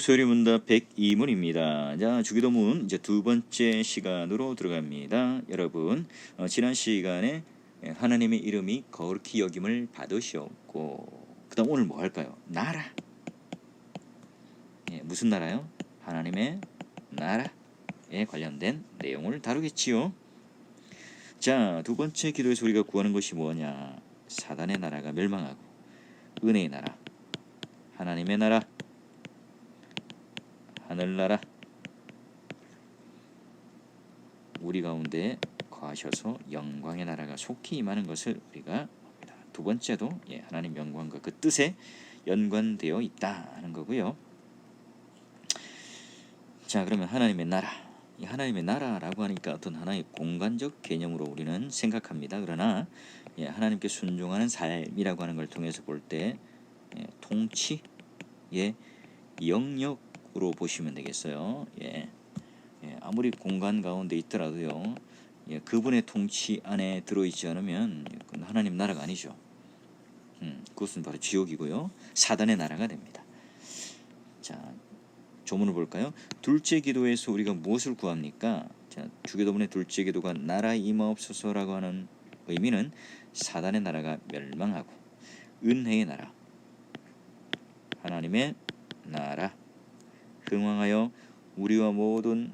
소리문답 102문입니다. 자, 주기도문 이제 두 번째 시간으로 들어갑니다. 여러분, 어, 지난 시간에 예, 하나님의 이름이 거룩히 여김을 받으셨고, 그다음 오늘 뭐 할까요? 나라. 예, 무슨 나라요? 하나님의 나라에 관련된 내용을 다루겠지요. 자, 두 번째 기도에서 우리가 구하는 것이 뭐냐? 사단의 나라가 멸망하고 은혜의 나라, 하나님의 나라, 하늘나라 우리 가운데 거하셔서 영광의 나라가 속히 임하는 것을 우리가 봅니다. 두 번째도 예, 하나님 영광과 그 뜻에 연관되어 있다 하는 거고요. 자 그러면 하나님의 나라 이 하나님의 나라라고 하니까 어떤 하나의 공간적 개념으로 우리는 생각합니다. 그러나 예, 하나님께 순종하는 삶이라고 하는 걸 통해서 볼때 예, 통치의 영역으 로 보시면 되겠어요. 예, 예, 아무리 공간 가운데 있더라도요. 예, 그분의 통치 안에 들어있지 않으면 그건 하나님 나라가 아니죠. 음, 그것은 바로 지옥이고요. 사단의 나라가 됩니다. 자, 조문을 볼까요? 둘째 기도에서 우리가 무엇을 구합니까? 자, 주기도문의 둘째 기도가 나라 임하옵소서라고 하는 의미는 사단의 나라가 멸망하고 은혜의 나라, 하나님의 나라 흥왕하여 우리와 모든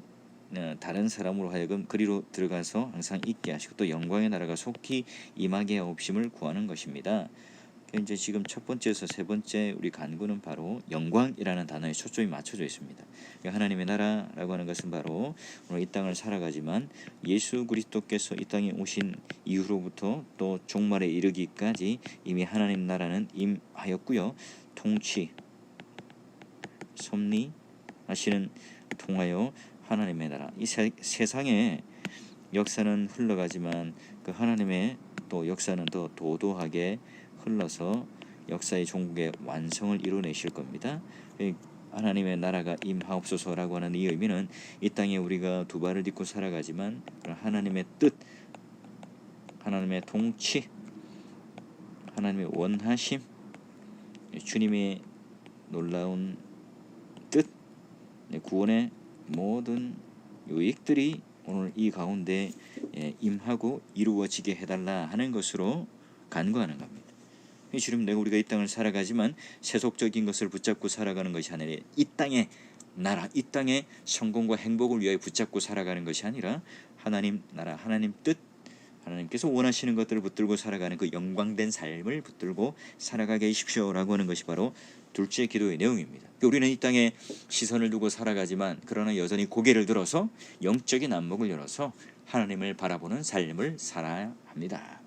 어, 다른 사람으로 하여금 그리로 들어가서 항상 있게 하시고 또 영광의 나라가 속히 임하게 하옵심을 구하는 것입니다. 이제 지금 첫 번째에서 세 번째 우리 간구는 바로 영광이라는 단어에 초점이 맞춰져 있습니다. 그러니까 하나님의 나라라고 하는 것은 바로 오늘 이 땅을 살아가지만 예수 그리스도께서 이 땅에 오신 이후로부터 또 종말에 이르기까지 이미 하나님 나라는 임하였고요. 통치, 섭리 하시는 통하여 하나님의 나라 이 세, 세상에 역사는 흘러가지만 그 하나님의 또 역사는 더 도도하게 흘러서 역사의 종국의 완성을 이루내실 겁니다. 이 하나님의 나라가 임하옵소서라고 하는 이 의미는 이 땅에 우리가 두 발을 딛고 살아가지만 하나님의 뜻, 하나님의 통치, 하나님의 원하심, 주님의 놀라운 뜻, 구원의 모든 유익들이 오늘 이 가운데 예, 임하고 이루어지게 해달라 하는 것으로 간구하는 겁니다. 이 주님 내가 우리가 이 땅을 살아가지만 세속적인 것을 붙잡고 살아가는 것이 아니라 이 땅의 나라, 이 땅의 성공과 행복을 위하여 붙잡고 살아가는 것이 아니라 하나님 나라, 하나님 뜻, 하나님께서 원하시는 것들을 붙들고 살아가는 그 영광된 삶을 붙들고 살아가게 해주십시오라고 하는 것이 바로 둘째 기도의 내용입니다. 우리는 이 땅에 시선을 두고 살아가지만 그러나 여전히 고개를 들어서 영적인 안목을 열어서 하나님을 바라보는 삶을 살아야 합니다.